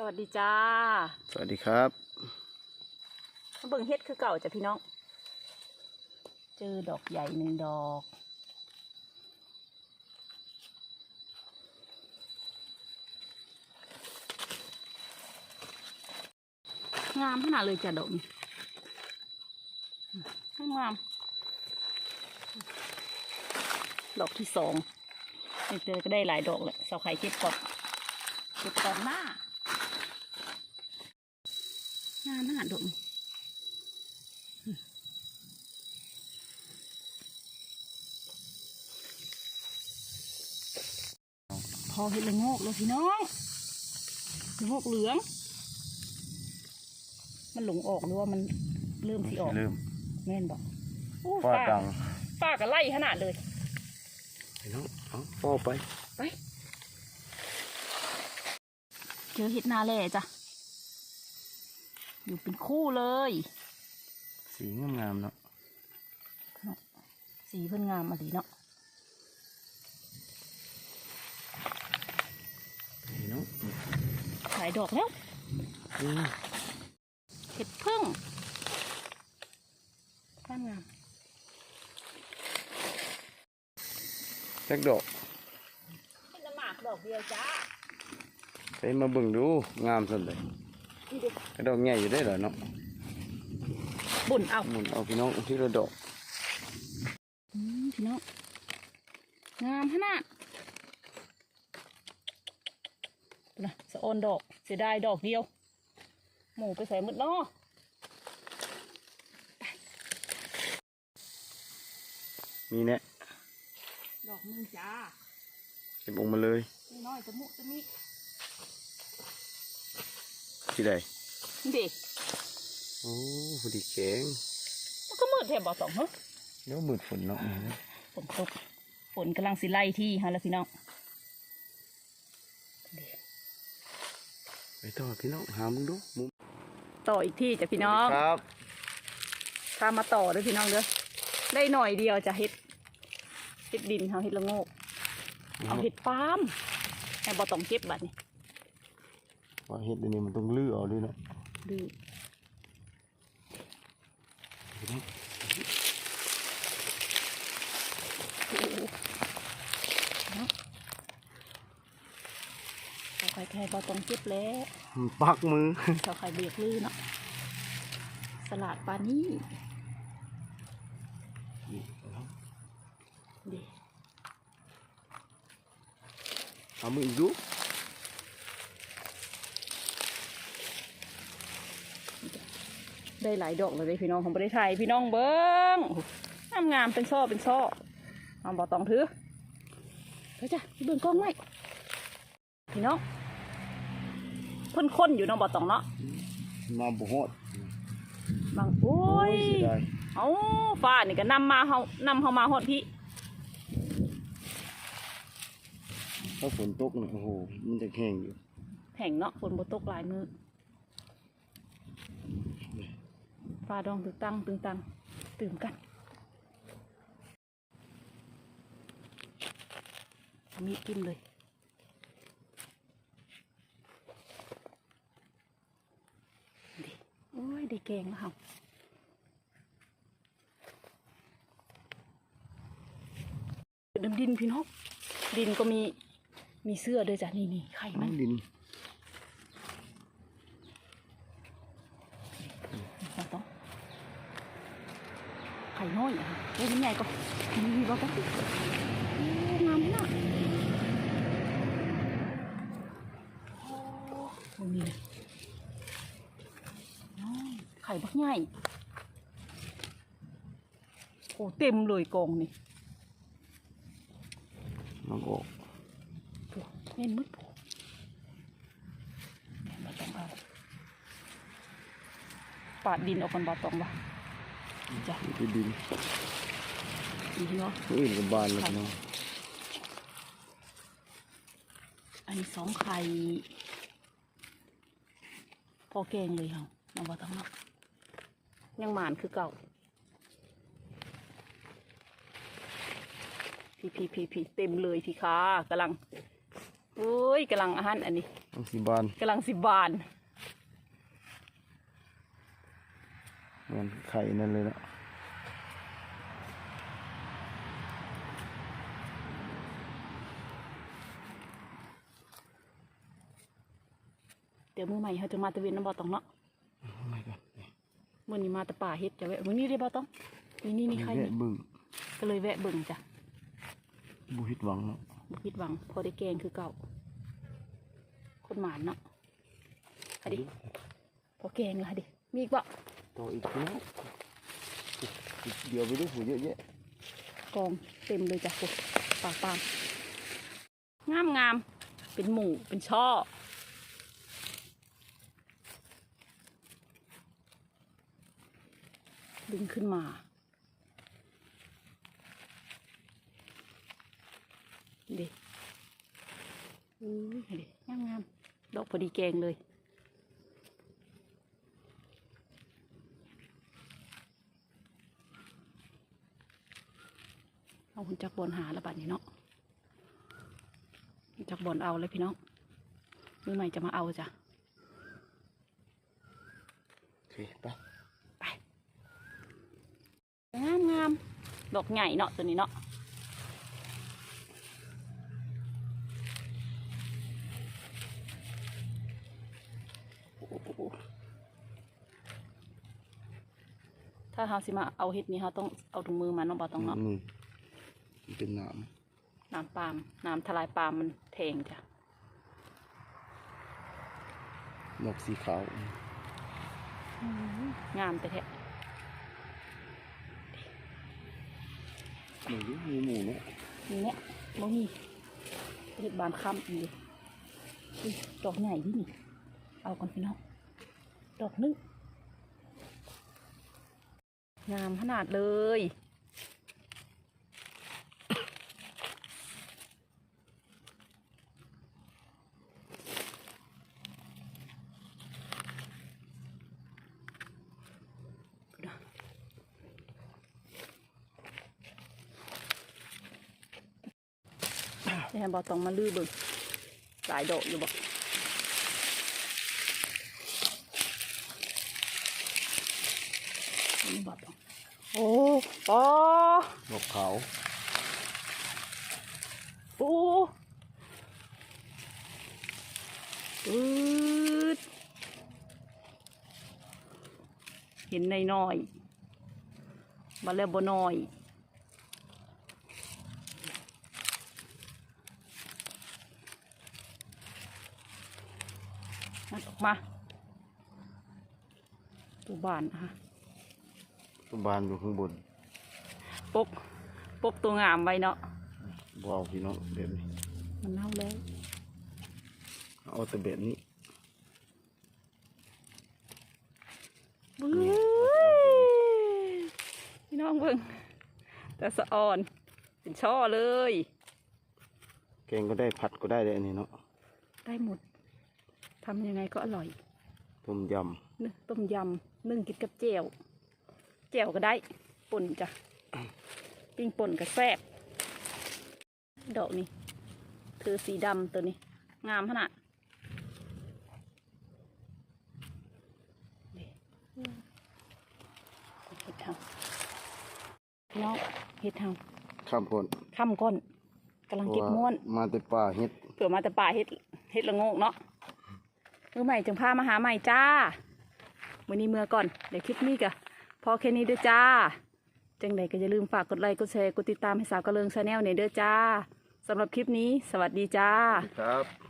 สวัสดีจ้า สวัสดีครับมาเบิ่งเฮ็ดคือเก่าจ้ะพี่น้อง เจอดอกใหญ่หนึ่งดอก งามขนาดเลยจ้ะดอกนี้อืมงาม ดอกที่สองนี่เจอก็ได้หลายดอกเลยเสาไข่เก็บก่อนเก็บก่อนหน้างามขนาดดอกนี้พอเห็ดละโงกเลยพี่น้องละโงกเหลือง มันหลงออกหรือว่ามันเริ่มสีออกลืมแม่นบอกโอ้ฟาดดังป้าก็ไล่ขนาดเลยพี่น้องเอาฟอไปไป เจอเห็ดนาแล่จ้ะ อยู่เป็นคู่เลย สีงามๆเนาะสีเพิ่นงามมาดีเนาะพี่น้องหลายดอกแล้วนี่เห็ดพึ่งงามงามแจ็คดอกเห็ดละหมากดอกเดียวจ้าไปมาเบิ่งดูงามสุดเลยนี่ดิ กระดอกใหญ่อยู่ได้เหรอเนาะบุญเอาหมุนเอาพี่น้องที่ระดอกอืมพี่น้องงามขนาดนะสะออนดอกเสียดายดอกเดียว หมูไปใส่หมดเนาะมีแน่ดอกหนึงจ้าเก็บออกมาเลยนี่น้อยจะมุจะมิ ที่ใดเด็กโอ้พอดีแข็งมันก็มืดแถบบ่อสองเหรอเดี๋ยวมืดฝนเนาะนี่นะฝนตกฝนกำลังสิไล่ที่ฮะแล้วพี่น้องไปต่อพี่น้องหามึงดูมุมต่ออีกที่จ้ะพี่น้องครับพามาต่อด้วยพี่น้องเด้อได้หน่อยเดียวจะเฮ็ดเฮ็ดดินเขาเฮ็ดละโงกเอาเฮ็ดฟาร์มให้บ่ต้องเก็บบัดนี้ ว่าเห็ดอันนี้มันต้องลื้อเอาด้วยเนาะดื้อพี่น้องโอ้โหเนาะเอาไข่แค่บ่ต้องเก็บแล้วมันปักมือเอาไข่เบียกลื้อเนาะสลัดปลานี่นี่พี่น้องดิเอามืออีกดู ได้หลายดอกเลยเด้พี่น้องของประเทศไทยพี่น้องเบิ้งงามงามๆเป็นช่อเป็นช่อเอาบ่ต้องถือเฮ้ยจ้ะพี่เบิ้งกล้องไว้พี่น้องเพ่นคนอยู่เน้องบ่ต้องเนาะมาบุหอดบางโอ้ยเสียดายเอาฟ้านี่ก็นำมาเฮานำเฮามาฮอดพี่ถ้าฝนตกเนี่ยโอ้โหมันจะแห้งอยู่แห่งเนาะฝนบ่ตกหลายมือ ฟ้าดองตึงตังตึงตังตื่มกัน มีกินเลยดิโอ้ยได้แกงแล้วครับดินดินพี่น้องดินก็มีมีเสื้อด้วยจ้ะนี่นี่ไข่มันดิน เราต้องไข่ น้อยอะเอ้ยมันใหญ่ก็มีบ่ต้องโอ้งามนะโอ้ตรงนี้เลยน้อยไข่บักใหญ่โอ้เต็มเลยกองนี่มันออกปวแม่นมืดปวแม่นบ่ต้องเอาปาดดินออกกันบ่ต้องวะ จ้ะที่ดินดีเนาะตัวอื่นกับบานเลยพี่น้องอันนี้สองไข่พอแกงเลยเหรอน้องบ่ต้องเนาะยังหมานคือเก่าพี่พี่พี่พี่เต็มเลยพี่ค่ะกำลังโอ้ยกำลังอาหารอันนี้ต้องสีบานกำลังสิบบาน เห มือนไข่นั่นเลยนะเดี๋ยวมือใหม่เขาจะมาตะเวนน้ำบ่อตองเนาะโอ้ไม่ก็มื่อนี้มาแต่ป่าเฮ็ดจะแวะมื้อนี้ได้บ่อตองนี่นี่นี่ใครแวะนี่เบึ้งก็เลยแวะเบิ่งจ้ะบุหิดหวังเนาะบ่ผิดหวัง พอได้แกงคือเก่า คนหมานเนาะเอะดิพอแกงและดิมีอีกบ่ ต่ออีกแล้วเดี๋ยวไปดูหูเยอะแยะกองเต็มเลยจ้ะพวกปากปามงามงามเป็นหมู่เป็นช่อดึงขึ้นมา ดิอุ้ยดิงามงามดอกพอดีแกงเลย เอาหุ่นจักบอลหาแล้วบัดนี้เนาะหุ่นจักบอลเอาเลยพี่น้องมือใหม่จะมาเอาจ้ะโอเคไปไปงามงามดอกใหญ่เนาะตัวนี้เนาะโอ้โหถ้าเราสิมาเอาเห็ดนี้เราต้องเอาถุงมือมาเนาะบ่ต้องเนาะนี่ มันเป็นหนามน้ำปาล์มน้ำทลายปาล์มมันแทงจ้ะดอกสีขาวงามแต่แท้หนูมีหมูเนี่ยนี่เนี่ยบ่มีเห็ดบานค่ำอีกอุ๊ยดอกใหญ่ที่นี่ เอาก่อนพี่น้องดอกนึงงามขนาดเลย นี่บอต้องมาลื้อเบิ่งหลายดอกอยู่บอกนี่บอต้องโอ้ปอดอกขาวโอ้อืดเห็นในน้อยๆมาแล้วบ่น้อย นั่นออก มาตัวบานนะคะตัวบานอยู่ข้างบนปกปกตัวงามไว้เนาะบ่เอาพี่น้องแบบนี้มันเน่าแล้วเอาแต่แบบนี้บื้อพี่น้องเบิ่งแต่สะอ่อนเป็นช่อเลย แกงก็ได้ผัดก็ได้เลยอันนี้เนาะได้หมด ทำยังไงก็อร่อย ต้มยนึ่งต้มยำนึ่งกินกับเจียวเจียวก็ได้ป่นจ้ะปิ้งป่นก็แซ่บดอกนี้คือสีดำตัวนี้ งามขนาดนี่เห็ดเทาพี่น้องเห็ดเทาำข้ามพ้นค่ำก้อนกำลังเก็บม้วน มาแต่ป่าเฮ็ดเผื่อมาแต่ป่าเฮ็ดเฮ็ดละโงกเนาะ มือใหม่จึงพามาหาใหม่จ้าวันนี้เมื่อก่อน เดี๋ยวคลิปนี้กะพอแค่นี้เด้อจ้า จังใดก็อย่าลืมฝากกดไลค์กดแชร์กดติดตามให้สาวกระเลิงชาแนลเนี่ยเด้อจ้าสำหรับคลิปนี้ สวัสดีจ้า ครับ